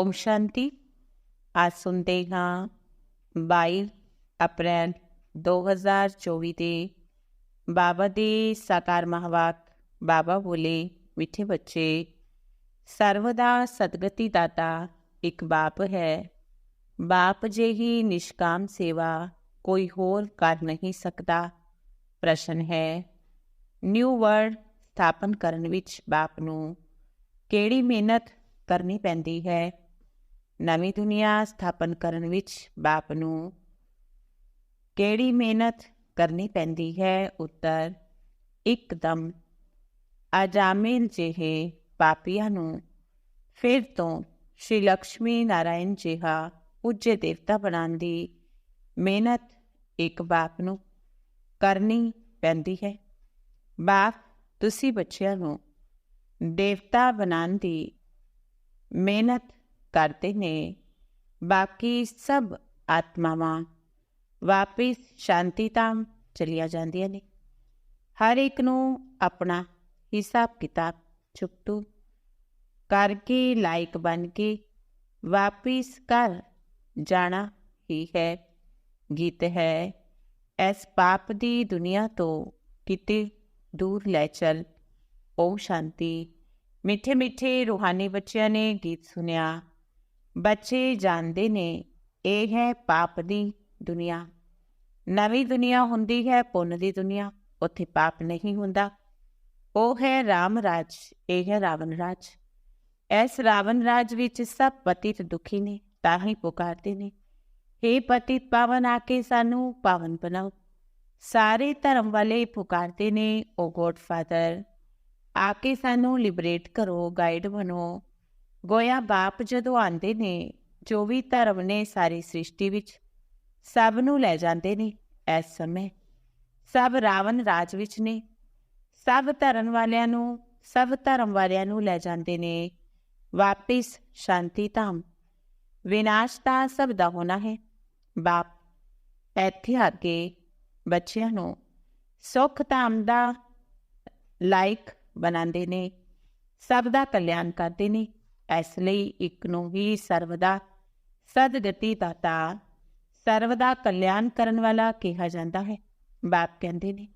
ਓਮ ਸ਼ਾਂਤੀ ਅੱਜ ਸੁਣਦੇ ਹਾਂ 22 ਅਪ੍ਰੈਲ 2024 ਦੇ ਬਾਬਾ ਦੀ ਸਾਕਾਰ ਮਹਾਵਾਕ ਬਾਬਾ ਬੋਲੇ ਮਿੱਠੇ ਬੱਚੇ ਸਰਵਦਾ ਸਤਗਤੀ ਦਾਤਾ ਇੱਕ ਬਾਪ ਹੈ ਬਾਪ ਜਿਹੀ ਨਿਸ਼ਕਾਮ ਸੇਵਾ ਕੋਈ ਹੋਰ ਕਰ ਨਹੀਂ ਸਕਦਾ ਪ੍ਰਸ਼ਨ ਹੈ ਨਿਊ ਵਰਲਡ ਸਥਾਪਨ ਕਰਨ ਵਿੱਚ ਬਾਪ ਨੂੰ ਕਿਹੜੀ ਮਿਹਨਤ ਕਰਨੀ ਪੈਂਦੀ ਹੈ ਨਵੀਂ ਦੁਨੀਆ ਸਥਾਪਨ ਕਰਨ ਵਿੱਚ ਬਾਪ ਨੂੰ ਕਿਹੜੀ ਮਿਹਨਤ ਕਰਨੀ ਪੈਂਦੀ ਹੈ? ਉੱਤਰ, ਇੱਕਦਮ ਅਜਾਮਿਲ ਜਿਹੇ ਪਾਪੀਆਂ ਨੂੰ ਫਿਰ ਤੋਂ ਸ਼੍ਰੀ ਲక్ష్ਮੀ ਨਾਰਾਇਣ ਜਿਹਾ ਉੱਚੇ ਦੇਵਤਾ ਬਣਾਉਣ ਦੀ ਮਿਹਨਤ ਇੱਕ ਬਾਪ ਨੂੰ ਕਰਨੀ ਪੈਂਦੀ ਹੈ। ਬਾਪ, ਤੁਸੀਂ ਬੱਚਿਆਂ ਨੂੰ ਦੇਵਤਾ ਬਣਾਉਣ ਦੀ ਮਿਹਨਤ ਕਰਦੇ ਨੇ ਬਾਕੀ ਸਭ ਆਤਮਾਵਾਂ ਵਾਪਿਸ ਸ਼ਾਂਤੀ ਤਾਮ ਚਲੀਆਂ ਜਾਂਦੀਆਂ ਨੇ ਹਰ ਇੱਕ ਨੂੰ ਆਪਣਾ ਹਿਸਾਬ ਕਿਤਾਬ ਚੁਕਤੂ ਕਰਕੇ ਲਾਇਕ ਬਣ ਕੇ ਵਾਪਿਸ ਕਰ ਜਾਣਾ ਹੀ ਹੈ ਗੀਤ ਹੈ ਐਸ ਪਾਪ ਦੀ ਦੁਨੀਆ ਤੋਂ ਕਿਤੇ ਦੂਰ ਲੈ ਚਲ ਓਮ ਸ਼ਾਂਤੀ ਮਿੱਠੇ ਮਿੱਠੇ ਰੂਹਾਨੀ ਬੱਚਿਆਂ ਨੇ ਗੀਤ ਸੁਨਿਆ ਬੱਚੇ ਜਾਣਦੇ ਨੇ, ਇਹ ਹੈ ਪਾਪ ਦੀ ਦੁਨੀਆ। ਨਵੀਂ ਦੁਨੀਆ ਹੁੰਦੀ ਹੈ, ਪੁੰਨ ਦੀ ਦੁਨੀਆ। ਉੱਥੇ ਪਾਪ ਨਹੀਂ ਹੁੰਦਾ। ਉਹ ਹੈ ਰਾਮ ਰਾਜ, ਇਹ ਹੈ ਰਾਵਣ ਰਾਜ। ਇਸ ਰਾਵਣ ਰਾਜ ਵਿੱਚ ਸਭ ਪਤਿਤ ਦੁਖੀ ਨੇ, ਤਾਂ ਹੀ ਪੁਕਾਰਦੇ ਨੇ। हे ਪਤਿਤ ਪਾਵਨ, ਆ ਕੇ ਸਾਨੂੰ ਪਾਵਨ ਬਣਾਓ। ਸਾਰੇ ਧਰਮ ਵਾਲੇ ਪੁਕਾਰਦੇ ਨੇ, ਓ ਗੋਡ ਫਾਦਰ ਆ ਕੇ ਸਾਨੂੰ ਲਿਬਰੇਟ ਕਰੋ, ਗਾਈਡ ਬਣੋ। ਗੋਇਆ ਬਾਪ ਜਦੋਂ ਆਂਦੇ ਨੇ, ਜੋ ਵੀ ਧਰਮ ਨੇ ਸਾਰੀ ਸ੍ਰਿਸ਼ਟੀ ਵਿੱਚ, ਸਭ ਨੂੰ ਲੈ ਜਾਂਦੇ ਨੇ ਇਸ ਸਮੇਂ। ਸਭ ਰਾਵਣ ਰਾਜ ਵਿੱਚ ਨੇ, ਸਭ ਧਰਮ ਵਾਲਿਆਂ ਨੂੰ, ਸਭ ਧਰਮ ਵਾਲਿਆਂ ਨੂੰ ਲੈ ਜਾਂਦੇ ਨੇ। ਵਾਪਿਸ ਸ਼ਾਂਤੀ ਧਾਮ। ਵਿਨਾਸ਼ ਤਾਂ ਸਭ ਦਾ ਹੋਣਾ ਹੈ। ਬਾਪ, ਇੱਥੇ ਆ ਕੇ ਬੱਚਿਆਂ ਨੂੰ ਸੁਖ ਧਾਮ ਦਾ ਲਾਇਕ ਬਣਾਉਂਦੇ ਨੇ। ਸਭ ਦਾ ਕਲਿਆਣ ਕਰਦੇ ਨੇ। ਇਸ ਲਈ ਇੱਕ ਨੂੰ ਹੀ ਸਰਵਦਾ ਸਦਗਤੀ ਦਾਤਾ ਸਰਵਦਾ ਕਲਿਆਣ ਕਰਨ ਵਾਲਾ ਕਿਹਾ ਜਾਂਦਾ ਹੈ। ਬਾਪ ਕਹਿੰਦੇ ਨੇ,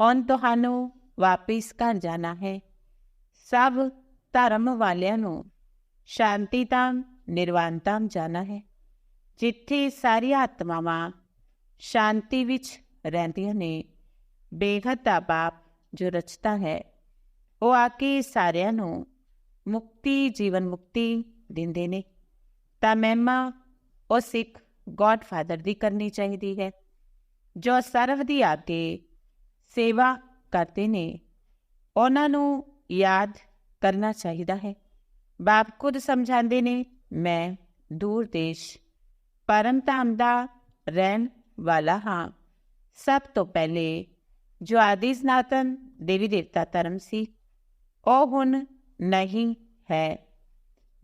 ਹੁਣ ਤੁਹਾਨੂੰ ਵਾਪਿਸ ਘਰ ਜਾਣਾ ਹੈ। ਸਭ ਧਰਮ ਵਾਲਿਆਂ ਨੂੰ ਸ਼ਾਂਤੀ ਤਾਂ ਨਿਰਵਾਣਤਾ ਜਾਣਾ ਹੈ। ਜਿੱਥੇ ਸਾਰੀਆਂ ਆਤਮਾਵਾਂ ਸ਼ਾਂਤੀ ਵਿੱਚ ਰਹਿੰਦੀਆਂ ਨੇ, ਬੇਹੱਦ ਦਾ ਬਾਪ ਜੋ ਰਚਤਾ ਹੈ। ਉਹ ਆ ਕੇ ਸਾਰਿਆਂ ਨੂੰ ਮੁਕਤੀ, ਜੀਵਨ ਮੁਕਤੀ ਦਿੰਦੇ ਨੇ। ਤਾਂ ਮਹਿਮਾ, ਉਹ ਸਿੱਖ ਗੋਡ ਫਾਦਰ ਦੀ ਕਰਨੀ ਚਾਹੀਦੀ ਹੈ, ਜੋ ਸਰਵ ਦੀ ਆਗੇ ਸੇਵਾ ਕਰਦੇ ਨੇ। ਉਹਨਾਂ ਨੂੰ ਯਾਦ ਕਰਨਾ ਚਾਹੀਦਾ ਹੈ। ਬਾਪ ਖੁਦ ਸਮਝਾਉਂਦੇ ਨੇ, ਮੈਂ ਦੂਰ ਦੇਸ਼, ਪਰਮ ਧਾਮ ਦਾ ਰਹਿਣ ਵਾਲਾ ਹਾਂ। ਸਭ ਤੋਂ ਪਹਿਲੇ ਜੋ ਆਦਿ ਸਨਾਤਨ ਦੇਵੀ ਦੇਵਤਾ ਧਰਮ ਸੀ, ਉਹ ਹੁਣ ਨਹੀਂ ਹੈ।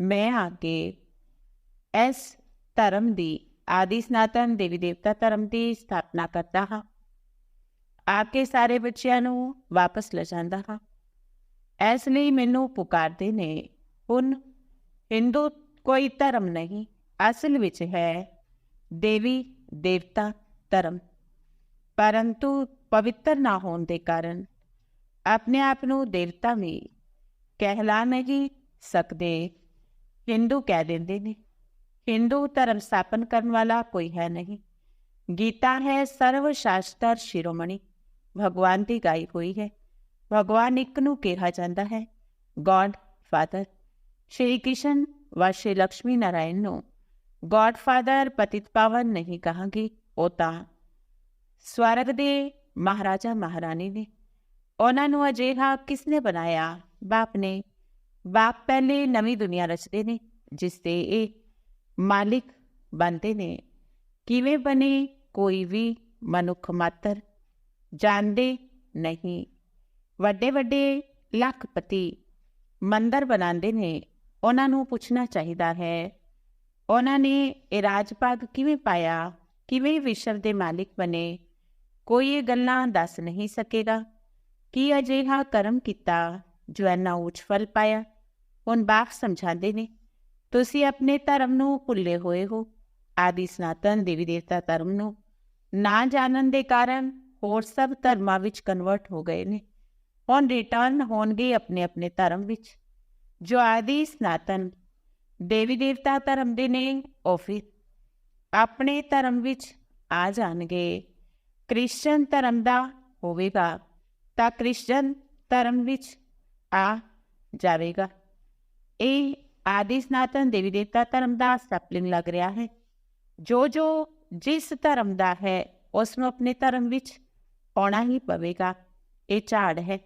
ਮੈਂ ਆ ਕੇ ਇਸ ਧਰਮ ਦੀ, ਆਦਿ ਸਨਾਤਨ ਦੇਵੀ ਦੇਵਤਾ ਧਰਮ ਦੀ ਸਥਾਪਨਾ ਕਰਦਾ ਹਾਂ। ਆ ਕੇ ਸਾਰੇ ਬੱਚਿਆਂ ਨੂੰ ਵਾਪਸ ਲੈ ਜਾਂਦਾ ਹਾਂ। ਇਸ ਲਈ ਮੈਨੂੰ ਪੁਕਾਰਦੇ ਨੇ, ਹੁਣ ਹਿੰਦੂ ਕੋਈ ਧਰਮ ਨਹੀਂ, ਅਸਲ ਵਿੱਚ ਹੈ ਦੇਵੀ ਦੇਵਤਾ ਧਰਮ। ਪਰੰਤੂ ਪਵਿੱਤਰ ਨਾ ਹੋਣ ਦੇ ਕਾਰਨ ਆਪਣੇ ਆਪ ਨੂੰ ਦੇਵਤਾ ਵੀ ਕਹਿਲਾ ਨਹੀਂ ਸਕਦੇ। ਹਿੰਦੂ ਕਹਿ ਦਿੰਦੇ ਨੇ, ਹਿੰਦੂ ਧਰਮ ਸਥਾਪਨ ਕਰਨ ਵਾਲਾ ਕੋਈ ਹੈ ਨਹੀਂ। ਗੀਤਾ ਹੈ ਸਰਵ ਸ਼ਾਸਤਰ ਸ਼ਿਰੋਮਣੀ, ਭਗਵਾਨ ਦੀ ਗਾਈ ਹੋਈ ਹੈ। ਭਗਵਾਨ ਇੱਕ ਨੂੰ ਕਿਹਾ ਜਾਂਦਾ ਹੈ ਗੋਡ ਫਾਦਰ ਸ਼੍ਰੀ ਕ੍ਰਿਸ਼ਨ ਵਾ ਸ਼੍ਰੀ ਲక్ష్ਮੀ ਨਾਰਾਇਣ ਨੂੰ ਗੋਡ ਫਾਦਰ ਪਤਿਤ ਪਾਵਨ ਨਹੀਂ ਕਹਾਂਗੇ, ਉਹ ਤਾਂ ਸਵਰਗ ਦੇ ਮਹਾਰਾਜਾ ਮਹਾਰਾਣੀ ਨੇ। ਉਹਨਾਂ ਨੂੰ ਅਜਿਹਾ ਕਿਸਨੇ ਬਣਾਇਆ? ਬਾਪ ਨੇ, ਬਾਪ ਪਹਿਲੇ ਨਵੀਂ ਦੁਨੀਆ ਰਚਦੇ ਨੇ, ਜਿਸ ਦੇ ਇਹ ਮਾਲਿਕ ਬਣਦੇ ਨੇ। ਕਿਵੇਂ ਬਣੇ, ਕੋਈ ਵੀ ਮਨੁੱਖ ਮਾਤਰ ਜਾਣਦੇ ਨਹੀਂ। ਵੱਡੇ ਵੱਡੇ ਲੱਖਪਤੀ ਮੰਦਰ ਬਣਾਉਂਦੇ ਨੇ। ਉਹਨਾਂ ਨੂੰ ਪੁੱਛਣਾ ਚਾਹੀਦਾ ਹੈ, ਉਹਨਾਂ ਨੇ ਇਹ ਰਾਜਪਾਗ ਕਿਵੇਂ ਪਾਇਆ, ਕਿਵੇਂ ਵਿਸ਼ਵ ਦੇ ਮਾਲਿਕ ਬਣੇ? ਕੋਈ ਇਹ ਗੱਲਾਂ ਦੱਸ ਨਹੀਂ ਸਕੇਗਾ। ਕੀ ਅਜਿਹਾ ਕਰਮ ਕੀਤਾ ਜੋ ਐਨਾ ਉੱਚ ਫਲ ਪਾਇਆ, ਹੁਣ ਬਾਪ ਸਮਝਾਉਂਦੇ ਨੇ, ਤੁਸੀਂ ਆਪਣੇ ਧਰਮ ਨੂੰ ਭੁੱਲੇ ਹੋਏ ਹੋ, ਆਦਿ ਸਨਾਤਨ ਦੇਵੀ ਦੇਵਤਾ ਧਰਮ ਨੂੰ। ਨਾ ਜਾਣਨ ਦੇ ਕਾਰਨ ਹੋਰ ਸਭ ਧਰਮਾਂ ਵਿੱਚ ਕਨਵਰਟ ਹੋ ਗਏ ਨੇ। ਹੁਣ ਰਿਟਰਨ ਹੋਣਗੇ ਆਪਣੇ ਆਪਣੇ ਧਰਮ ਵਿੱਚ। ਜੋ ਆਦਿ ਸਨਾਤਨ ਦੇਵੀ ਦੇਵਤਾ ਧਰਮ ਦੇ ਨੇ, ਉਹ ਫਿਰ ਆਪਣੇ ਧਰਮ ਵਿੱਚ ਆ ਜਾਣਗੇ। ਕ੍ਰਿਸਚਨ ਧਰਮ ਦਾ ਹੋਵੇਗਾ ਤਾਂ ਕ੍ਰਿਸਚਨ ਧਰਮ ਵਿੱਚ ਆ ਜਾਵੇਗਾ। ਇਹ ਆਦਿ ਸਨਾਤਨ ਦੇਵੀ ਦੇਵਤਾ ਧਰਮ ਦਾ ਸਪਲਿੰਗ ਲੱਗ ਰਿਹਾ ਹੈ। ਜੋ ਜੋ ਜਿਸ ਧਰਮ ਦਾ ਹੈ ਉਸ ਨੂੰ ਆਪਣੇ ਧਰਮ ਵਿੱਚ ਆਉਣਾ ਹੀ ਪਵੇਗਾ। ਇਹ ਝਾੜ ਹੈ।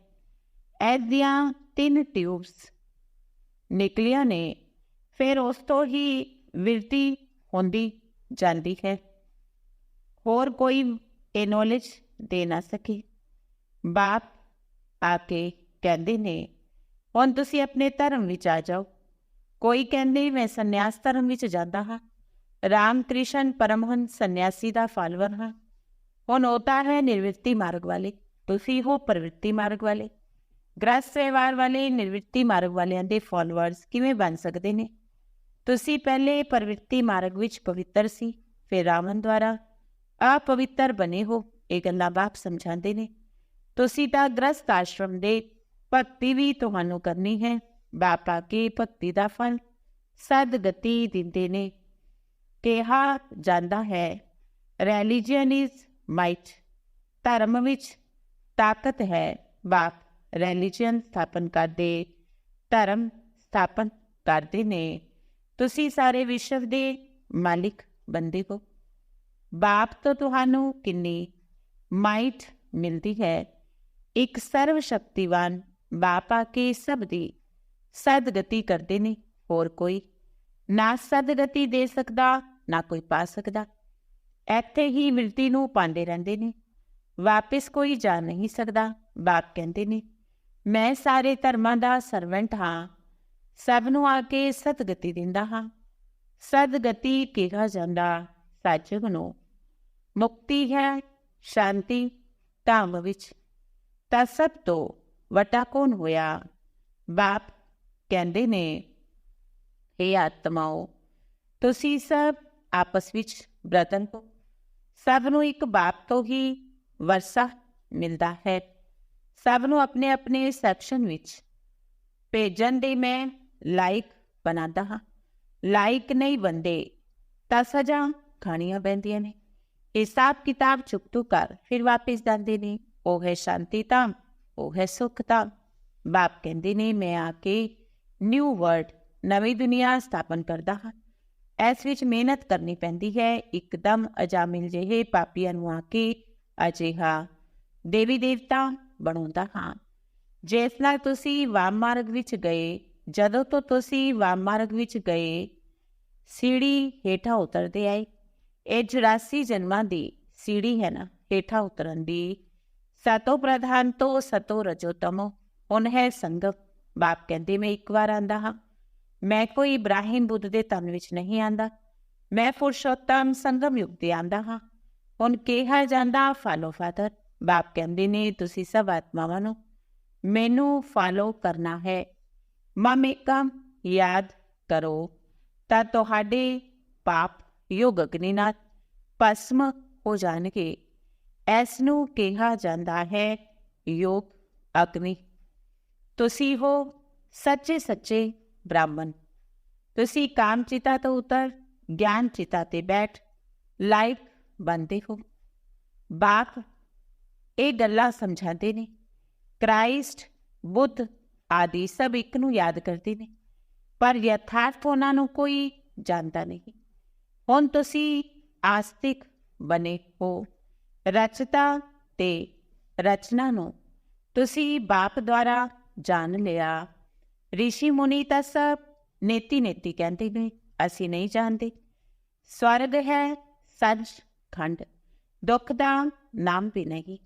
ਐਦੀਆਂ ਤਿੰਨ ਟਿਊਬਸ ਨਿਕਲੀਆਂ ਨੇ, ਫਿਰ ਉਸ ਤੋਂ ਹੀ ਵਿਰਤੀ ਹੁੰਦੀ ਜਾਂਦੀ ਹੈ। ਹੋਰ ਕੋਈ ਇਹ ਨੌਲੇਜ ਦੇ ਨਾ ਸਕੇ। ਬਾਪ ਆ ਕੇ ਕਹਿੰਦੇ ਨੇ ਹੁਣ ਤੁਸੀਂ ਆਪਣੇ ਧਰਮ ਵਿੱਚ ਆ ਜਾਓ। ਕੋਈ ਕਹਿੰਦੇ ਮੈਂ ਸੰਨਿਆਸ ਧਰਮ ਵਿੱਚ ਜਾਂਦਾ ਹਾਂ। ਰਾਮ ਕ੍ਰਿਸ਼ਨ ਪਰਮਹੰਸ ਸੰਨਿਆਸੀ ਦਾ ਫਾਲੋਅਰ ਹਾਂ। ਹੁਣ ਉਹ ਤਾਂ ਹੈ ਨਿਰਵਿਰਤੀ ਮਾਰਗ ਵਾਲੇ, ਤੁਸੀਂ ਹੋ ਪ੍ਰਵਿਰਤੀ ਮਾਰਗ ਵਾਲੇ। ਗ੍ਰਸਥ ਵਿਵਹਾਰ ਵਾਲੇ ਨਿਰਵਿਰਤੀ ਮਾਰਗ ਵਾਲਿਆਂ ਦੇ ਫਾਲੋਅਰਸ ਕਿਵੇਂ ਬਣ ਸਕਦੇ ਨੇ? ਤੁਸੀਂ ਪਹਿਲੇ ਪ੍ਰਵਿਰਤੀ ਮਾਰਗ ਵਿੱਚ ਪਵਿੱਤਰ ਸੀ, ਫਿਰ ਰਾਵਣ ਦੁਆਰਾ। ਅਪਵਿੱਤਰ ਬਣੇ ਹੋ, ਇਹ ਗੱਲਾਂ ਬਾਪ ਸਮਝਾਉਂਦੇ ਨੇ। ਤੁਸੀਂ ਤਾਂ ਗ੍ਰਸਥ ਆਸ਼ਰਮ ਦੇ ਭਗਤੀ ਵੀ ਤੁਹਾਨੂੰ ਕਰਨੀ ਹੈ। ਬਾਪਾ ਕੀ ਭਗਤੀ ਦਾ ਫਲ ਸਦ ਗਤੀ ਦਿੰਦੇ ਨੇ। ਕਿਹਾ ਜਾਂਦਾ ਹੈ ਰਿਲੀਜੀਅਨ ਇਜ਼ ਮਾਈਟ ਧਰਮ ਵਿੱਚ ਤਾਕਤ ਹੈ। ਬਾਪ ਰਿਲੀਜੀਅਨ ਸਥਾਪਨ ਕਰਦੇ, ਧਰਮ ਸਥਾਪਨ ਕਰਦੇ ਨੇ। ਤੁਸੀਂ ਸਾਰੇ ਵਿਸ਼ਵ ਦੇ ਮਾਲਿਕ ਬੰਦੇ ਹੋ। ਬਾਪ ਤੋਂ ਤੁਹਾਨੂੰ ਕਿੰਨੀ ਮਾਈਟ ਮਿਲਦੀ ਹੈ। ਇੱਕ ਸਰਵ ਸ਼ਕਤੀਵਾਨ ਬਾਪਾ ਕੇ ਸਭ ਦੀ ਸਦਗਤੀ ਕਰਦੇ ਨੇ? ਹੋਰ ਕੋਈ? ਨਾ ਸਦਗਤੀ ਦੇ ਸਕਦਾ, ਨਾ ਕੋਈ ਪਾ ਸਕਦਾ। ਇੱਥੇ ਹੀ ਮਿਲਤੀ ਨੂੰ ਪਾਉਂਦੇ ਰਹਿੰਦੇ ਨੇ। ਵਾਪਿਸ ਕੋਈ ਜਾ ਨਹੀਂ ਸਕਦਾ, ਬਾਪ ਕਹਿੰਦੇ ਨੇ। ਮੈਂ ਸਾਰੇ ਧਰਮਾਂ ਦਾ ਸਰਵੈਂਟ ਹਾਂ। ਸਭ ਨੂੰ ਆ ਕੇ ਸਤਗਤੀ ਦਿੰਦਾ ਹਾਂ। ਸਦਗਤੀ ਕਿਹਾ ਜਾਂਦਾ, ਸੱਚਗ ਨੂੰ। ਮੁਕਤੀ ਹੈ, ਸ਼ਾਂਤੀ, ਧਾਮ ਵਿੱਚ। ਤਾਂ ਸਭ ਤੋਂ ਵਟਾ ਕੌਣ ਹੋਇਆ? ਬਾਪ ਕਹਿੰਦੇ ਨੇ ਇਹ ਆਤਮਾਓ ਤੁਸੀਂ ਸਭ ਆਪਸ ਵਿੱਚ ਬ੍ਰਤਨ ਹੋ। ਸਭ ਨੂੰ ਇੱਕ ਬਾਪ ਤੋਂ ਹੀ ਵਰਸਾ ਮਿਲਦਾ ਹੈ। ਸਭ ਨੂੰ ਆਪਣੇ ਆਪਣੇ ਸੈਕਸ਼ਨ ਵਿੱਚ ਭੇਜਣ ਦੇ ਮੈਂ ਲਾਇਕ ਬਣਾਦਾ ਹਾਂ। ਲਾਇਕ ਨਹੀਂ ਬੰਦੇ ਤਾਂ ਸਜ਼ਾ ਖਾਣੀਆਂ ਪੈਂਦੀਆਂ ਨੇ। ਹਿਸਾਬ ਕਿਤਾਬ ਚੁਕਤੂ ਕਰ ਫਿਰ ਵਾਪਸ ਜਾਂਦੇ ਨੇ। ਉਹ ਹੈ ਸ਼ਾਂਤੀ ਤਾਂ ਉਹ ਹੈ ਸੁਖ ਤਾਂ। ਬਾਪ ਕਹਿੰਦੇ ਨੇ, ਮੈਂ ਆ ਕੇ ਨਿਊ ਵਰਲਡ ਨਵੀਂ ਦੁਨੀਆ ਸਥਾਪਨ ਕਰਦਾ ਹਾਂ। ਇਸ ਵਿੱਚ ਮਿਹਨਤ ਕਰਨੀ ਪੈਂਦੀ ਹੈ। ਇੱਕਦਮ ਅਜਾਮਿਲ ਜਿਹੇ ਪਾਪੀਆਂ ਨੂੰ ਆ ਕੇ ਅਜਿਹਾ ਦੇਵੀ ਦੇਵਤਾ ਬਣਾਉਂਦਾ ਹਾਂ। ਜਿਸ ਨਾਲ ਤੁਸੀਂ ਵਾਮ ਮਾਰਗ ਵਿੱਚ ਗਏ, ਜਦੋਂ ਤੋਂ ਤੁਸੀਂ ਵਾਮ ਮਾਰਗ ਵਿੱਚ ਗਏ, ਸੀੜੀ ਹੇਠਾਂ ਉਤਰਦੇ ਆਏ। ਇਹ 84 ਜਨਮਾਂ ਦੀ ਸੀੜੀ ਹੈ ਨਾ, ਹੇਠਾਂ ਉਤਰਨ ਦੀ ਸਤੋ ਪ੍ਰਧਾਨ ਤੋਂ ਸਤੋ ਰਜੋ ਤਮੋ ਹੁਣ ਹੈ ਸੰਗਮ ਬਾਪ ਕਹਿੰਦੇ ਮੈਂ ਇੱਕ ਵਾਰ ਆਂਦਾ ਹਾਂ ਮੈਂ ਕੋਈ ਇਬਰਾਹਿਮ ਬੁੱਧ ਦੇ ਤਨ ਵਿੱਚ ਨਹੀਂ ਆਂਦਾ ਮੈਂ ਪੁਰਸ਼ੋਤਮ ਸੰਗਮ ਯੁਗ ਦੇ ਆਂਦਾ ਹਾਂ ਹੁਣ ਕਿਹਾ ਜਾਂਦਾ ਫਾਲੋ ਫਾਦਰ ਬਾਪ ਕਹਿੰਦੇ ਨੇ ਤੁਸੀਂ ਸਭ ਆਤਮਾਵਾਂ ਨੂੰ ਮੈਨੂੰ ਫਾਲੋ ਕਰਨਾ ਹੈ ਮਮੇਕਮ ਯਾਦ ਕਰੋ ਤਾਂ ਤੁਹਾਡੇ ਪਾਪ ਯੋਗ ਅਗਨੀ ਨਾਲ ਭਸਮ ਹੋ ਜਾਣਗੇ ਇਸ ਨੂੰ ਕਿਹਾ ਜਾਂਦਾ ਹੈ ਯੋਗ ਅਗਨੀ ਤੁਸੀਂ ਹੋ ਸੱਚੇ ਸੱਚੇ ਬ੍ਰਾਹਮਣ ਤੁਸੀਂ ਕਾਮ ਚਿਤਾ ਤੋਂ ਉਤਰ ਗਿਆਨ ਚਿਤਾ ਤੇ ਬੈਠ ਲਾਈਕ ਬੰਦੇ ਹੋ ਬਾਪ ਇਹ ਗੱਲਾਂ ਸਮਝਾਉਂਦੇ ਨੇ ਕ੍ਰਾਈਸਟ ਬੁੱਧ ਆਦਿ ਸਭ ਇੱਕ ਨੂੰ ਯਾਦ ਕਰਦੇ ਨੇ ਪਰ ਯਥਾਰਥ ਉਹਨਾਂ ਨੂੰ ਕੋਈ ਜਾਣਦਾ ਨਹੀਂ ਹੁਣ ਤੁਸੀਂ ਆਸਤਿਕ ਬਨੇ ਹੋ ਰਚਤਾ ਤੇ ਰਚਨਾ ਨੂੰ ਤੁਸੀਂ ਬਾਪ ਦੁਆਰਾ ਜਾਣ ਲਿਆ। ઋષਿ ਮੁਨੀ ਤਾਂ ਸਭ ਨੇਤੀ ਨੇਤੀ ਕਹਿੰਦੇ ਨੇ, ਅਸੀਂ ਨਹੀਂ ਜਾਣਦੇ। ਸਵਰਗ ਹੈ ਸੱਚ ਖੰਡ, ਦੁੱਖ ਦਾ ਨਾਮ ਵੀ ਨਹੀਂ।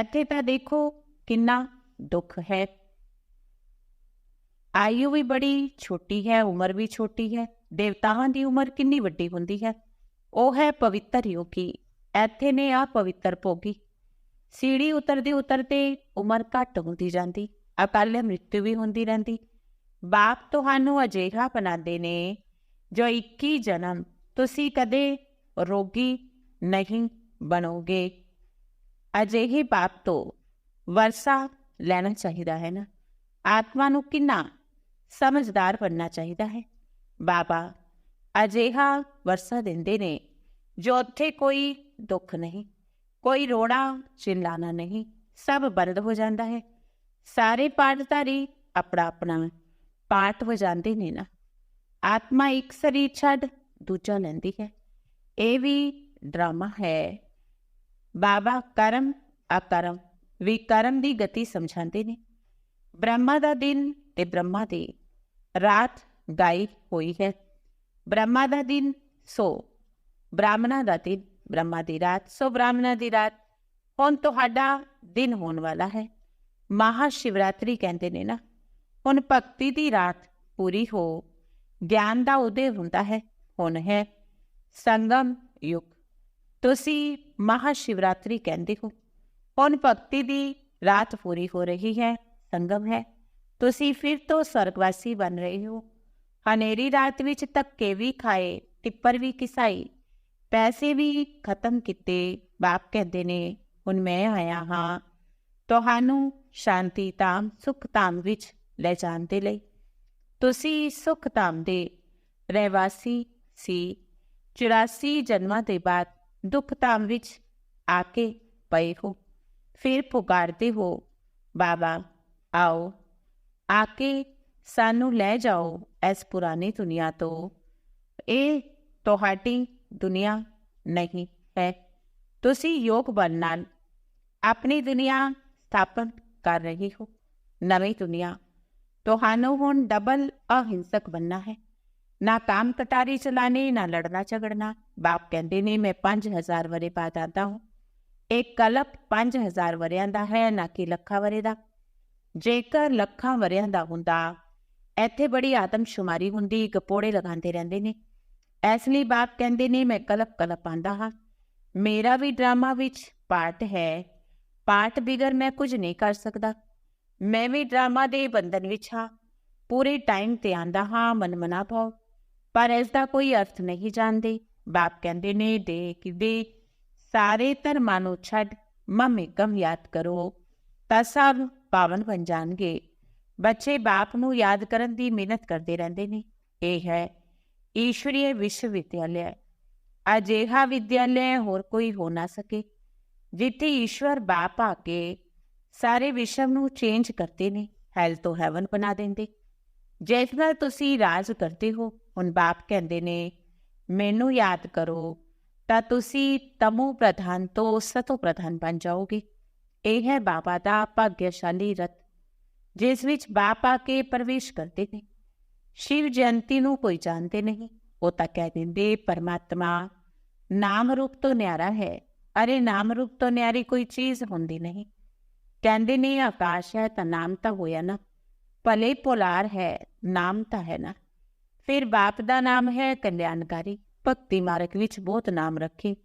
ਇੱਥੇ ਤਾਂ ਦੇਖੋ ਕਿੰਨਾ ਦੁੱਖ ਹੈ। ਆਯੂ ਵੀ ਬੜੀ ਛੋਟੀ ਹੈ, ਉਮਰ ਵੀ ਛੋਟੀ ਹੈ, ਦੇਵਤਾਵਾਂ ਦੀ ਉਮਰ ਕਿੰਨੀ ਵੱਡੀ ਹੁੰਦੀ ਹੈ। ਉਹ ਹੈ ਪਵਿੱਤਰ ਯੋਗੀ। ਇੱਥੇ ਨੇ ਆ ਪਵਿੱਤਰ ਭੋਗੀ। ਸੀੜੀ ਉਤਰਦੇ ਉਤਰਦੇ ਉਮਰ ਘੱਟ ਹੁੰਦੀ ਜਾਂਦੀ, ਅਕਾਲੇ ਮ੍ਰਿਤੂ ਵੀ ਹੁੰਦੀ ਰਹਿੰਦੀ। ਬਾਪ ਤੁਹਾਨੂੰ ਅਜਿਹਾ ਬਣਾਉਂਦੇ ਨੇ ਜੋ 21 ਜਨਮ ਤੁਸੀਂ ਕਦੇ ਰੋਗੀ ਨਹੀਂ ਬਣੋਗੇ। ਅਜਿਹੇ ਬਾਪ ਤੋਂ ਵਰਸਾ ਲੈਣਾ ਚਾਹੀਦਾ ਹੈ ਨਾ। ਆਤਮਾ ਨੂੰ ਕਿੰਨਾ ਸਮਝਦਾਰ ਬਣਨਾ ਚਾਹੀਦਾ ਹੈ। ਬਾਬਾ ਅਜਿਹਾ ਵਰਸਾ ਦਿੰਦੇ ਨੇ ਜੋ ਉੱਥੇ ਕੋਈ ਦੁੱਖ ਨਹੀਂ, ਕੋਈ ਰੋਣਾ ਚਿਲਾਣਾ ਨਹੀਂ, ਸਭ ਬੰਦ ਹੋ ਜਾਂਦਾ ਹੈ। ਸਾਰੇ ਪਾਠਧਾਰੀ ਆਪਣਾ ਆਪਣਾ ਪਾਠ ਹੋ ਜਾਂਦੇ ਨੇ ਨਾ। ਆਤਮਾ ਇੱਕ ਸਰੀਰ ਛੱਡ ਦੂਜਾ ਲੈਂਦੀ ਹੈ। ਇਹ ਵੀ ਡਰਾਮਾ ਹੈ। ਬਾਬਾ ਕਰਮ ਅਕਰਮ ਵੀ ਕਰਮ ਦੀ ਗਤੀ ਸਮਝਾਉਂਦੇ ਨੇ। ਬ੍ਰਹਮਾ ਦਾ ਦਿਨ ਤੇ ਬ੍ਰਹਮਾ ਦੀ ਰਾਤ ਗਾਈ ਹੋਈ ਹੈ। ਬ੍ਰਹਮਾ ਦਾ ਦਿਨ ਸੋ, ਬ੍ਰਾਹਮਣਾ ਦਾ ਦਿਨ ਬ੍ਰਹਮਾ ਦੀ ਰਾਤ ਸੋ ਬ੍ਰਾਹਮਣਾ ਦੀ ਰਾਤ ਹੁਣ ਤੁਹਾਡਾ ਦਿਨ ਹੋਣ ਵਾਲਾ ਹੈ। ਮਹਾ ਸ਼ਿਵਰਾਤਰੀ ਕਹਿੰਦੇ ਨੇ ਨਾ, ਹੁਣ ਭਗਤੀ ਦੀ ਰਾਤ ਪੂਰੀ ਹੋ, ਗਿਆਨ ਦਾ ਉਦੇ ਹੁੰਦਾ ਹੈ, ਹੁਣ ਹੈ ਸੰਗਮ ਯੁਗ। ਤੁਸੀਂ ਮਹਾ ਸ਼ਿਵਰਾਤਰੀ ਕਹਿੰਦੇ ਹੋ, ਹੁਣ ਭਗਤੀ ਦੀ ਰਾਤ ਪੂਰੀ ਹੋ ਰਹੀ ਹੈ, ਸੰਗਮ ਹੈ। ਤੁਸੀਂ ਫਿਰ ਤੋਂ ਸਰਗਵਾਸੀ ਬਣ ਰਹੇ ਹੋ, ਹਨੇਰੀ ਰਾਤ ਵਿੱਚ ਧੱਕੇ ਵੀ ਖਾਏ, ਟਿੱਪਰ ਵੀ ਕਿਸਾਈ ਪੈਸੇ ਵੀ ਖਤਮ ਕੀਤੇ, ਬਾਪ ਕਹਿੰਦੇ ਨੇ, ਹੁਣ ਮੈਂ ਆਇਆ ਹਾਂ। ਤੁਹਾਨੂੰ ਸ਼ਾਂਤੀ ਧਾਮ, ਸੁਖ ਧਾਮ ਵਿੱਚ ਲੈ ਜਾਣ ਦੇ ਲਈ। ਤੁਸੀਂ ਸੁਖ ਧਾਮ ਦੇ ਰਹਿਵਾਸੀ ਸੀ। 84 ਜਨਮਾਂ ਦੇ ਬਾਅਦ ਦੁੱਖ ਧਾਮ ਵਿੱਚ ਆ ਕੇ ਪਏ ਹੋ। ਫਿਰ ਪੁਕਾਰਦੇ ਹੋ, ਬਾਬਾ, ਆਓ। ਆ ਕੇ ਸਾਨੂੰ ਲੈ ਜਾਓ ਇਸ ਪੁਰਾਣੀ ਦੁਨੀਆ ਤੋਂ। ਇਹ ਤੁਹਾਡੀ ਦੁਨੀਆ ਨਹੀਂ ਹੈ। ਤੁਸੀਂ ਯੋਗ ਬਲ ਨਾਲ ਆਪਣੀ ਦੁਨੀਆ ਸਥਾਪਿਤ ਕਰ ਰਹੇ ਹੋ। ਨਵੀਂ ਦੁਨੀਆ, ਤੁਹਾਨੂੰ ਹੁਣ ਡਬਲ ਅਹਿੰਸਕ ਬੰਨਾ ਹੈ। ਨਾ ਕਾਮ ਕਟਾਰੀ ਚਲਾਣੇ ਨਾ ਲੜਨਾ ਝਗੜਨਾ। ਬਾਪ ਕਹਿੰਦੇ ਨੇ, ਮੈਂ 5000 ਵਰੇ ਬਾਅਦ ਆਤਾ ਹਾਂ। ਇੱਕ ਕਲਪ 5000 ਵਰਿਆਂ ਦਾ ਹੈ, ਨਾ ਕਿ ਲੱਖਾਂ ਵਰੇ ਦਾ। ਜੇਕਰ ਲੱਖਾਂ ਵਰਿਆਂ ਦਾ ਹੁੰਦਾ, ਇੱਥੇ ਬੜੀ ਆਤਮਸ਼ੁਮਾਰੀ ਹੁੰਦੀ ਕਪੋੜੇ ਲਗਾਉਂਦੇ ਰਹਿੰਦੇ ਨੇ। ਇਸ ਲਈ ਬਾਪ ਕਹਿੰਦੇ ਨੇ, ਮੈਂ ਕਲਪ ਕਲਪ ਆਂਦਾ ਹਾਂ। ਮੇਰਾ ਵੀ ਡਰਾਮਾ ਵਿੱਚ ਪਾਰਟ ਹੈ। ਪਾਰਟ ਬਿਗਰ ਮੈਂ ਕੁਝ ਨਹੀਂ ਕਰ ਸਕਦਾ। ਮੈਂ ਵੀ ਡਰਾਮਾ ਦੇ ਬੰਧਨ ਵਿੱਚ ਹਾਂ। ਪੂਰੇ ਟਾਈਮ ਤੇ ਆਂਦਾ ਹਾਂ ਮਨਮਨਾ ਭਾਵ ਪਰ ਇਸ ਦਾ ਕੋਈ ਅਰਥ ਨਹੀਂ ਜਾਣਦੇ। ਬਾਪ ਕਹਿੰਦੇ ਨੇ ਦੇ ਕਿ ਦੇ ਸਾਰੇ ਧਰਮਾਂ ਨੂੰ ਛੱਡ ਮਮ ਇੱਕਮ ਯਾਦ ਕਰੋ। ਤਾਂ ਸਭ ਪਾਵਨ ਬਣ ਜਾਣਗੇ। ਬੱਚੇ ਬਾਪ ਨੂੰ ਯਾਦ ਕਰਨ ਦੀ ਮਿਹਨਤ ਕਰਦੇ ਰਹਿੰਦੇ ਨੇ। ਇਹ ਹੈ ਈਸ਼ਵਰੀय ਵਿਸ਼ਵ ਵਿਦਿਆਲਿਆ ਅਜਿਹਾ ਵਿਦਿਆਲਿਆ ਹੋਰ ਕੋਈ ਹੋ ਨਾ ਸਕੇ। ਜਿੱਥੇ ਈਸ਼ਵਰ ਬਾਪ ਆ ਕੇ ਸਾਰੇ ਵਿਸ਼ਵ ਨੂੰ ਚੇਂਜ ਕਰਦੇ ਨੇ ਹੈਲ ਤੋਂ ਹੈਵਨ ਬਣਾ ਦਿੰਦੇ। ਜਿਸ ਨਾਲ ਤੁਸੀਂ ਰਾਜ ਕਰਦੇ ਹੋ, ਹੁਣ ਬਾਪ ਕਹਿੰਦੇ ਨੇ, ਮੈਨੂੰ ਯਾਦ ਕਰੋ, ਤਾਂ ਤੁਸੀਂ ਤਮੋ ਪ੍ਰਧਾਨ ਤੋਂ ਸਤੋ ਪ੍ਰਧਾਨ ਬਣ ਜਾਓਗੇ। ਇਹ ਹੈ ਬਾਬਾ ਦਾ ਭਾਗਿਆਸ਼ਾਲੀ ਰਤ ਜਿਸ ਵਿੱਚ ਬਾਪ ਆ ਕੇ ਪ੍ਰਵੇਸ਼ ਕਰਦੇ ਨੇ। ਸ਼ਿਵ ਜਯੰਤੀ ਨੂੰ ਕੋਈ ਜਾਣਦੇ ਨਹੀਂ। ਉਹ ਤਾਂ ਕਹਿ ਦਿੰਦੇ, ਪਰਮਾਤਮਾ ਨਾਮ ਰੂਪ ਤੋਂ ਨਿਆਰਾ ਹੈ। ਅਰੇ ਨਾਮ ਰੂਪ ਤੋਂ ਨਿਆਰੀ ਕੋਈ ਚੀਜ਼ ਹੁੰਦੀ ਨਹੀਂ। ਕਹਿੰਦੇ ਨੇ, ਆਕਾਸ਼ ਹੈ ਤਾਂ ਨਾਮ ਤਾਂ ਹੋਇਆ ਨਾ। ਭਲੇ ਪੋਲਾਰ ਹੈ, ਨਾਮ ਤਾਂ ਹੈ ਨਾ। ਫਿਰ ਬਾਪ ਦਾ ਨਾਮ ਹੈ ਕਲਿਆਣਕਾਰੀ। ਭਗਤੀ ਮਾਰਗ ਵਿੱਚ ਬਹੁਤ ਨਾਮ ਰੱਖੇ।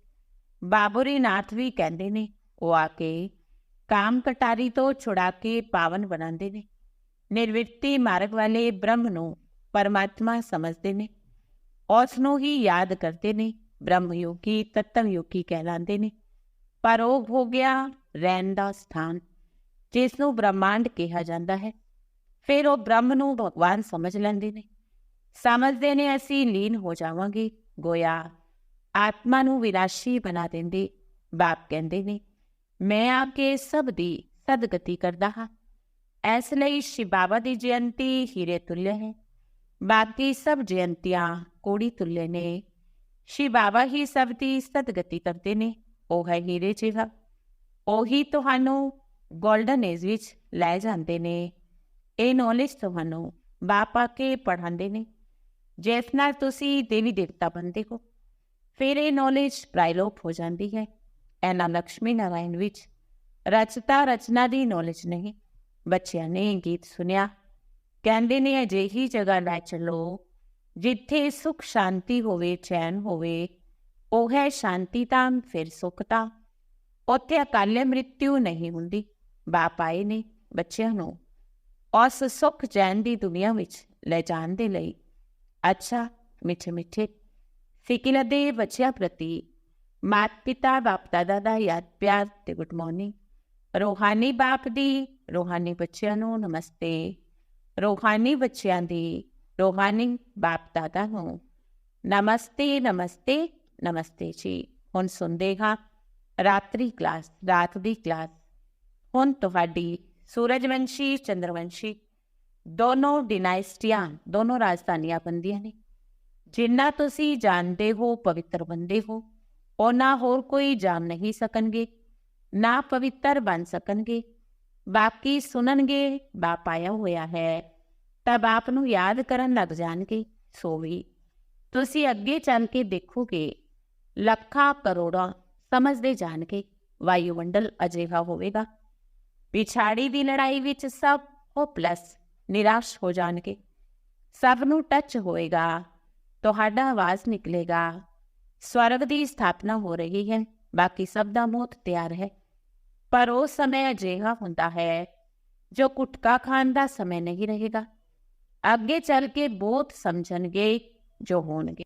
ਬਾਬੂਰੀ ਨਾਥ ਵੀ ਕਹਿੰਦੇ ਨੇ, ਉਹ ਆ ਕੇ ਕਾਮ ਕਟਾਰੀ ਤੋਂ ਛੁੜਾ ਕੇ ਪਾਵਨ ਬਣਾਉਂਦੇ ਨੇ। ਨਿਰਵਿਰਤੀ ਮਾਰਗ ਵਾਲੇ ਬ੍ਰਹਮ ਨੂੰ ਪਰਮਾਤਮਾ ਸਮਝਦੇ ਨੇ ਉਸ ਨੂੰ ਹੀ ਯਾਦ ਕਰਦੇ ਨੇ ਬ੍ਰਹਮ ਯੋਗੀ ਤਤਮ ਯੋਗੀ ਕਹਿਲਾਉਂਦੇ ਨੇ। ਪਰ ਉਹ ਹੋ ਗਿਆ ਰਹਿਣ ਦਾ ਸਥਾਨ ਜਿਸ ਨੂੰ ਬ੍ਰਹਮਾਂਡ ਕਿਹਾ ਜਾਂਦਾ ਹੈ। ਫਿਰ ਉਹ ਬ੍ਰਹਮ ਨੂੰ ਭਗਵਾਨ ਸਮਝ ਲੈਂਦੇ ਨੇ। ਸਮਝਦੇ ਨੇ, ਅਸੀਂ ਲੀਨ ਹੋ ਜਾਵਾਂਗੇ, ਗੋਇਆ। ਆਤਮਾ ਨੂੰ ਵਿਨਾਸ਼ੀ ਬਣਾ ਦਿੰਦੇ, ਬਾਪ ਕਹਿੰਦੇ ਨੇ, ਮੈਂ ਆ ਕੇ ਸਭ ਦੀ ਸਦਗਤੀ ਕਰਦਾ ਹਾਂ। ਇਸ ਲਈ ਸ਼ਿਵ ਬਾਬਾ ਦੀ ਜਯੰਤੀ ਹੀਰੇ ਤੁલ્ਯ ਹੈ। बाकी ਸਭ जयंतियां ਕੋੜੀ ਤੁੱਲੇ ਨੇ। ਸ਼੍ਰੀ ਬਾਬਾ ਹੀ ਸਭ ਦੀ ਸਤਗਤੀ ਕਰਦੇ ਨੇ। ਉਹ ਹੈ ਹੀਰੇ ਜਿਹਾ। ਉਹੀ ਤੁਹਾਨੂੰ 골ਡਨ ਏਜ ਵਿੱਚ ਲੈ ਜਾਂਦੇ ਨੇ। ਇਹ ਨੌਲੇਜ ਤੁਹਾਨੂੰ ਬਾਪਾ ਕੇ ਪੜ੍ਹਾਉਂਦੇ ਨੇ। ਜਿਸ ਨਾਲ ਤੁਸੀਂ ਦੇਵੀ ਦੇਵਤਾ ਬਣਦੇ ਹੋ। ਫਿਰ ਇਹ ਨੌਲੇਜ ਪ੍ਰਾਇਲੋਪ ਹੋ ਜਾਂਦੀ ਹੈ। ਐਨਾ ਲక్ష్ਮੀ ਨਾਰਾਇਣ ਵਿੱਚ ਰਚਤਾ ਰਚਨਾ ਦੀ ਨੌਲੇਜ ਨਹੀਂ। ਬੱਚਿਆਂ ਨੇ ਗੀਤ ਸੁਨਿਆ ਕਹਿੰਦੇ ਨੇ, ਅਜਿਹੀ ਜਗ੍ਹਾ ਲੈ ਚਲੋ, ਜਿੱਥੇ ਸੁਖ ਸ਼ਾਂਤੀ ਹੋਵੇ, ਚੈਨ ਹੋਵੇ, ਉਹ ਹੈ ਸ਼ਾਂਤੀ ਤਾਂ ਫਿਰ ਸੁਖ ਤਾਂ। ਉੱਥੇ ਅਕਾਲੇ ਮ੍ਰਿਤਿਉ ਨਹੀਂ ਹੁੰਦੀ, ਬਾਪ ਆਏ ਨੇ ਬੱਚਿਆਂ ਨੂੰ। ਉਸ ਸੁਖ ਚੈਨ ਦੀ ਦੁਨੀਆ ਵਿੱਚ ਲੈ ਜਾਣ ਦੇ ਲਈ। ਅੱਛਾ, ਮਿੱਠੇ ਮਿੱਠੇ। ਫਿਕਿਲ ਦੇ ਬੱਚਿਆਂ ਪ੍ਰਤੀ ਮਾਤ ਪਿਤਾ ਬਾਪ ਦਾਦਾ ਦਾ ਯਾਦ ਪਿਆਰ ਤੇ ਗੁੱਡ ਮਾਰਨਿੰਗ। ਰੋਹਾਨੀ ਬਾਪ ਦੀ, ਰੋਹਾਨੀ ਬੱਚਿਆਂ ਨੂੰ ਨਮਸਤੇ। ਰੋਹਾਨੀ ਬੱਚਿਆਂ ਦੀ ਰੋਹਾਨੀ ਬਾਪ ਦਾਦਾ ਨੂੰ ਨਮਸਤੇ ਨਮਸਤੇ ਨਮਸਤੇ ਜੀ ਹੁਣ ਸੁਣਦੇ ਹਾਂ ਰਾਤਰੀ ਕਲਾਸ ਰਾਤ ਦੀ ਕਲਾਸ ਹੁਣ ਤੁਹਾਡੀ ਸੂਰਜਵੰਸ਼ੀ ਚੰਦਰਵੰਸ਼ੀ ਦੋਨੋਂ ਡਿਨਾਇਸਟੀਆਂ ਦੋਨੋਂ ਰਾਜਧਾਨੀਆਂ ਬੰਦੀਆਂ ਨੇ ਜਿੰਨਾ ਤੁਸੀਂ ਜਾਣਦੇ ਹੋ ਪਵਿੱਤਰ ਬੰਦੇ ਹੋ ਉਹਨਾਂ ਹੋਰ ਕੋਈ ਜਾਣ ਨਹੀਂ ਸਕਣਗੇ ਨਾ ਪਵਿੱਤਰ ਬਣ ਸਕਣਗੇ ਬਾਕੀ ਸੁਣਨਗੇ, ਬਾਪ ਆਇਆ ਹੋਇਆ ਹੈ। ਤਾਂ ਬਾਪ ਨੂੰ ਯਾਦ ਕਰਨ ਲੱਗ ਜਾਣਗੇ ਸੋ ਵੀ ਤੁਸੀਂ ਅੱਗੇ ਚੱਲ ਕੇ ਦੇਖੋਗੇ, ਲੱਖਾਂ ਕਰੋੜਾਂ ਸਮਝਦੇ ਜਾਣਗੇ, ਵਾਯੂਮੰਡਲ ਅਜਿਹਾ ਹੋਵੇਗਾ। ਪਿਛਾੜੀ ਦੀ ਲੜਾਈ ਵਿੱਚ ਸਭ ਹੋਪਲੈਸ ਨਿਰਾਸ਼ ਹੋ ਜਾਣਗੇ। ਸਭ ਨੂੰ ਟੱਚ ਹੋਏਗਾ, ਤੁਹਾਡਾ ਆਵਾਜ਼ ਨਿਕਲੇਗਾ। ਸਵਰਗ ਦੀ ਸਥਾਪਨਾ ਹੋ ਰਹੀ ਹੈ, ਬਾਕੀ ਸਭ ਦਾ ਮੌਤ ਤਿਆਰ ਹੈ। ਪਰ ਉਹ ਸਮੇਂ ਅਜਿਹਾ ਹੁੰਦਾ ਹੈ ਜੋ ਕੁਟਕਾ ਖਾਣ ਦਾ ਸਮੇਂ ਨਹੀਂ ਰਹੇਗਾ ਅੱਗੇ ਚੱਲ ਕੇ ਬਹੁਤ ਸਮਝਣਗੇ ਜੋ ਹੋਣਗੇ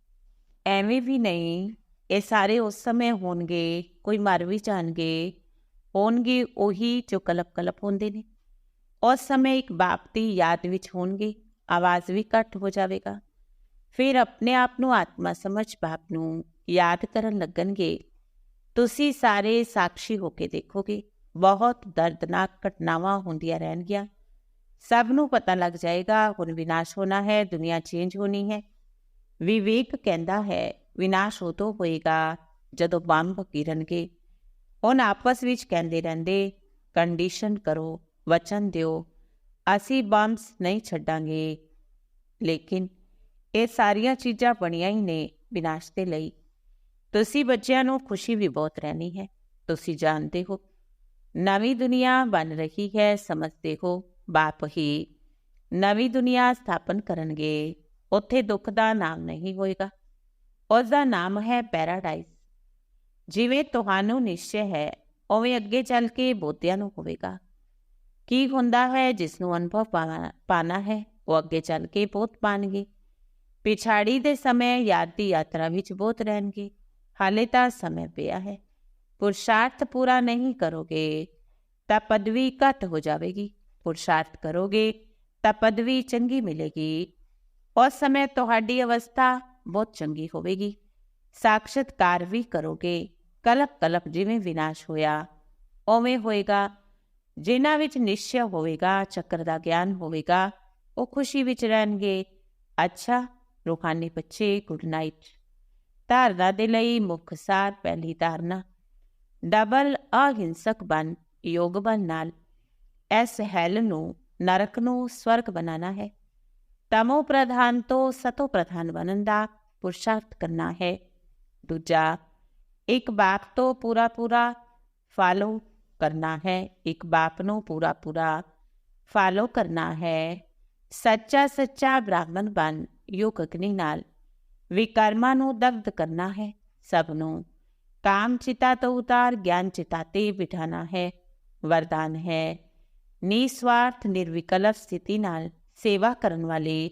ਐਵੇਂ ਵੀ ਨਹੀਂ ਇਹ ਸਾਰੇ ਉਸ ਸਮੇਂ ਹੋਣਗੇ ਕੋਈ ਮਰ ਵੀ ਜਾਣਗੇ ਹੋਣਗੇ ਉਹੀ ਜੋ ਕਲਪ ਕਲਪ ਹੁੰਦੇ ਨੇ ਉਸ ਸਮੇਂ ਇੱਕ ਬਾਪ ਦੀ ਯਾਦ ਵਿੱਚ ਹੋਣਗੇ ਆਵਾਜ਼ ਵੀ ਘੱਟ ਹੋ ਜਾਵੇਗਾ ਫਿਰ ਆਪਣੇ ਆਪ ਨੂੰ ਆਤਮਾ ਸਮਝ ਬਾਪ ਨੂੰ ਯਾਦ ਕਰਨ ਲੱਗਣਗੇ ਤੁਸੀਂ ਸਾਰੇ ਸਾਖੀ ਹੋ ਕੇ ਦੇਖੋਗੇ ਬਹੁਤ ਦਰਦਨਾਕ ਘਟਨਾਵਾਂ ਹੁੰਦੀਆਂ ਰਹਿਣਗੀਆਂ। ਸਭ ਨੂੰ ਪਤਾ ਲੱਗ ਜਾਏਗਾ, ਹੁਣ ਵਿਨਾਸ਼ ਹੋਣਾ ਹੈ, ਦੁਨੀਆ ਚੇਂਜ ਹੋਣੀ ਹੈ। ਵਿਵੇਕ ਕਹਿੰਦਾ ਹੈ, ਵਿਨਾਸ਼ ਉਦੋਂ ਹੋਏਗਾ ਜਦੋਂ ਬੰਬ ਗਿਰਨਗੇ। ਹੁਣ ਆਪਸ ਵਿੱਚ ਕਹਿੰਦੇ ਰਹਿੰਦੇ ਕੰਡੀਸ਼ਨ ਕਰੋ, ਵਚਨ ਦਿਓ। ਅਸੀਂ ਬੰਬਸ ਨਹੀਂ ਛੱਡਾਂਗੇ, ਲੇਕਿਨ ਇਹ ਸਾਰੀਆਂ ਚੀਜ਼ਾਂ ਬਣੀਆਂ ਹੀ ਨੇ ਵਿਨਾਸ਼ ਦੇ ਲਈ। ਤੁਸੀਂ ਬੱਚਿਆਂ ਨੂੰ ਖੁਸ਼ੀ ਵੀ ਬਹੁਤ ਰਹਿਣੀ ਹੈ। ਤੁਸੀਂ ਜਾਣਦੇ ਹੋ ਨਵੀਂ ਦੁਨੀਆ ਬਣ ਰਹੀ ਹੈ, ਸਮਝਦੇ ਹੋ ਬਾਪ ਹੀ। ਨਵੀਂ ਦੁਨੀਆ ਸਥਾਪਨ ਕਰਨਗੇ, ਉੱਥੇ ਦੁੱਖ ਦਾ ਨਾਮ ਨਹੀਂ ਹੋਏਗਾ। ਉਸ ਦਾ ਨਾਮ ਹੈ ਪੈਰਾਡਾਈਜ਼। ਜਿਵੇਂ ਤੁਹਾਨੂੰ ਨਿਸ਼ਚੈ ਹੈ, ਉਵੇਂ ਅੱਗੇ ਚੱਲ ਕੇ ਬੋਧਿਆਂ ਨੂੰ ਹੋਵੇਗਾ। ਕੀ ਹੁੰਦਾ ਹੈ, ਜਿਸ ਨੂੰ ਅਨੁਭਵ ਪਾਣਾ ਹੈ, ਉਹ ਅੱਗੇ ਚੱਲ ਕੇ ਬਹੁਤ ਪਾਣਗੇ। ਪਿਛਾੜੀ ਦੇ ਸਮੇਂ ਯਾਦ ਦੀ ਯਾਤਰਾ ਵਿੱਚ ਬਹੁਤ ਰਹਿਣਗੇ। ਹਾਲੇ ਤਾਂ ਸਮੇਂ ਪਿਆ ਹੈ। ਪੁਰਸ਼ਾਰਥ ਪੂਰਾ ਨਹੀਂ ਕਰੋਗੇ, ਤਾਂ ਪਦਵੀ ਘਟ ਹੋ ਜਾਵੇਗੀ। ਪੁਰਸ਼ਾਰਥ ਕਰੋਗੇ, ਤਾਂ ਪਦਵੀ ਚੰਗੀ ਮਿਲੇਗੀ। ਉਸ ਸਮੇਂ ਤੁਹਾਡੀ ਅਵਸਥਾ ਬਹੁਤ ਚੰਗੀ ਹੋਵੇਗੀ। ਸਾਖਸ਼ਤਕਾਰ ਵੀ ਕਰੋਗੇ। ਕਲਪ ਕਲਪ ਜਿਵੇਂ ਵਿਨਾਸ਼ ਹੋਇਆ, ਉਵੇਂ ਹੋਏਗਾ। ਜਿਨ੍ਹਾਂ ਵਿੱਚ ਨਿਸ਼ਚੈ ਹੋਵੇਗਾ, ਚੱਕਰ ਦਾ ਗਿਆਨ ਹੋਵੇਗਾ, ਉਹ ਖੁਸ਼ੀ ਵਿੱਚ ਰਹਿਣਗੇ। ਅੱਛਾ, ਰੂਹਾਨੀ ਬੱਚੇ ਗੁੱਡ ਨਾਈਟ। ਧਾਰਨਾ ਦੇ ਲਈ ਮੁੱਖ ਸਾਰ ਪਹਿਲੀ ਧਾਰਨਾ। ਡਬਲ ਅਹਿੰਸਕ ਬਨ ਯੋਗ ਬਨ ਨਾਲ ਐਸ ਹੈਲ ਨੂੰ ਨਰਕ ਨੂੰ ਸਵਰਗ ਬਣਾਣਾ ਹੈ ਤਮੋ ਪ੍ਰਧਾਨ ਤੋਂ ਸਤੋ ਪ੍ਰਧਾਨ ਬਣਨ ਦਾ ਪੁਰਸ਼ਾਰਥ ਕਰਨਾ ਹੈ ਦੂਜਾ ਇੱਕ ਬਾਪ ਤੋਂ ਪੂਰਾ ਪੂਰਾ ਫਾਲੋ ਕਰਨਾ ਹੈ ਇੱਕ ਬਾਪ ਨੂੰ ਪੂਰਾ ਪੂਰਾ ਫਾਲੋ ਕਰਨਾ ਹੈ ਸੱਚਾ ਸੱਚਾ ਬ੍ਰਾਹਮਣ ਬਣ ਯੋਗ ਅਗਨੀ ਨਾਲ ਵਿਕਰਮਾਂ ਨੂੰ ਦਗਧ ਕਰਨਾ ਹੈ ਸਭ ਨੂੰ ਕਾਮ ਚਿਤਾ ਤੋਂ ਉਤਾਰ ਗਿਆਨ ਚਿਤਾ ਤੇ ਬਿਠਾਣਾ ਹੈ ਵਰਦਾਨ ਹੈ ਨਿਸਵਾਰਥ ਨਿਰਵਿਕਲਪ ਸਥਿਤੀ ਨਾਲ ਸੇਵਾ ਕਰਨ ਵਾਲੇ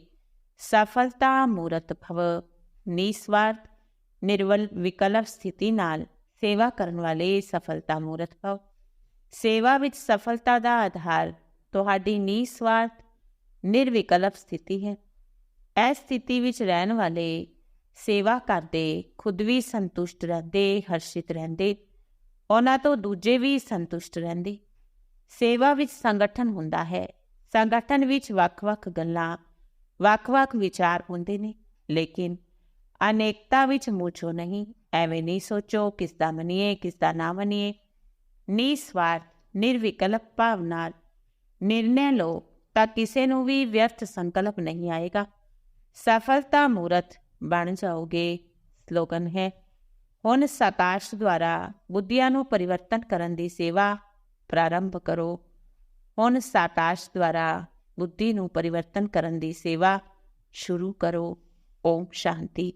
ਸਫਲਤਾ ਮੂਰਤ ਭਵ ਨਿਸਵਾਰਥ ਨਿਰਵਲ ਵਿਕਲਪ ਸਥਿਤੀ ਨਾਲ ਸੇਵਾ ਕਰਨ ਵਾਲੇ ਸਫਲਤਾ ਮੂਰਤ ਭਵ ਸੇਵਾ ਵਿੱਚ ਸਫਲਤਾ ਦਾ ਆਧਾਰ ਤੁਹਾਡੀ ਨਿਸਵਾਰਥ ਨਿਰਵਿਕਲਪ ਸਥਿਤੀ ਹੈ ਇਸ ਸਥਿਤੀ ਵਿੱਚ ਰਹਿਣ ਵਾਲੇ ਸੇਵਾ ਕਰਦੇ, ਖੁਦ ਵੀ ਸੰਤੁਸ਼ਟ ਰਹਿੰਦੇ, ਹਰਸ਼ਿਤ ਰਹਿੰਦੇ। ਉਹਨਾਂ ਤੋਂ ਦੂਜੇ ਵੀ ਸੰਤੁਸ਼ਟ ਰਹਿੰਦੇ। ਸੇਵਾ ਵਿੱਚ ਸੰਗਠਨ ਹੁੰਦਾ ਹੈ। ਸੰਗਠਨ ਵਿੱਚ ਵੱਖ-ਵੱਖ ਗੱਲਾਂ, ਵੱਖ-ਵੱਖ ਵਿਚਾਰ ਹੁੰਦੇ ਨੇ। ਲੇਕਿਨ ਅਨੇਕਤਾ ਵਿੱਚ ਮੁਚੋ ਨਹੀਂ, ਐਵੇਂ ਨਹੀਂ ਸੋਚੋ ਕਿਸ ਦਾ ਮਨੀਏ ਕਿਸ ਦਾ ਨਾ ਮੰਨੀਏ। ਨਿਸਵਾਰਥ, ਨਿਰਵਿਕਲਪ ਭਾਵ ਨਾਲ ਨਿਰਣੈ ਲਓ ਤਾਂ ਕਿਸੇ ਨੂੰ ਵੀ ਵਿਅਰਥ ਸੰਕਲਪ ਨਹੀਂ ਆਏਗਾ। ਸਫਲਤਾ ਮੂਰਤ ਬਣ ਜਾਓਗੇ, ਸਲੋਗਨ ਹੈ। ਹੁਣ ਸਕਾਸ਼ ਦੁਆਰਾ ਬੁੱਧੀਆਂ ਨੂੰ ਪਰਿਵਰਤਨ ਕਰਨ ਦੀ ਸੇਵਾ ਪ੍ਰਾਰੰਭ ਕਰੋ। ਹੁਣ ਸਕਾਸ਼ ਦੁਆਰਾ ਬੁੱਧੀ ਨੂੰ ਪਰਿਵਰਤਨ ਕਰਨ ਦੀ ਸੇਵਾ ਸ਼ੁਰੂ ਕਰੋ। ਓਮ ਸ਼ਾਂਤੀ।